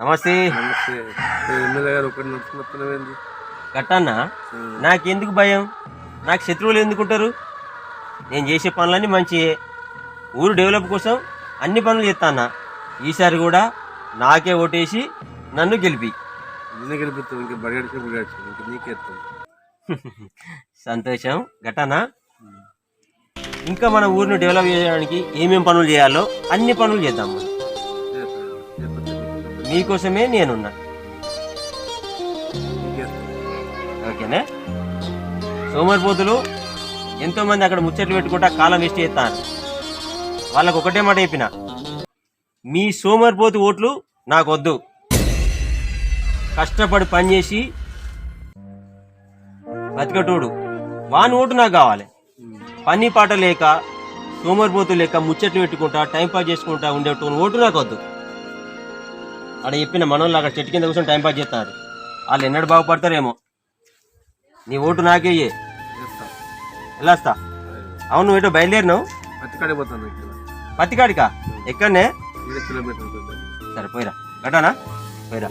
నమస్తే. నమస్తే. ఎమ్మెల్యే గారు ఒకటి నడుచుకున్నట్టున్నవేంది గట్టన్నా? నాకెందుకు భయం? నాకు శత్రువులు ఎందుకుంటారు నేను చేసే పనులన్నీ మంచియే. ఊరు డెవలప్ కోసం అన్ని పనులు చేస్తానా ఈసారి కూడా నాకే ఓటేసి నన్ను గెలిపి. నిన్న ఇంకా బడిగడిచి బడిగడిచి ఇంకా నీకేస్తాం సంతోషం. గట్టనా ఇంకా మన ఊరిని డెవలప్ చేయడానికి ఏమేం పనులు చేయాలో అన్ని పనులు చేద్దాం. మీకోసమే నేనున్నా. ఓకేనే? సోమరిపోతులు ఎంతోమంది అక్కడ ముచ్చట్లు పెట్టుకుంటా కాలం వేస్ట్ చేస్తారు. వాళ్ళకు ఒకటే మాట చెప్పిన. మీ సోమరిపోతు ఓట్లు నాకు వద్దు కష్టపడి పనిచేసి బతికటోడు. వాని ఓటు నాకు కావాలి. పని పాట లేక సోమరిపోతు లేక ముచ్చట్లు పెట్టుకుంటా టైం పాస్ చేసుకుంటా ఉండేటోని ఓటు నాకు వద్దు అక్కడ చెప్పిన మనోళ్ళు అక్కడ చెట్టు కింద కూర్చొని టైం పాస్ చేస్తారు. వాళ్ళు ఎన్నడు బాగుపడతారేమో. నీ ఓటు నాకే వస్తా అవును నువ్వు ఏటో బయలుదేరినావు? పత్తికాడికా? ఎక్కడనే. సరే పోయిరా. గటానా పోయిరా?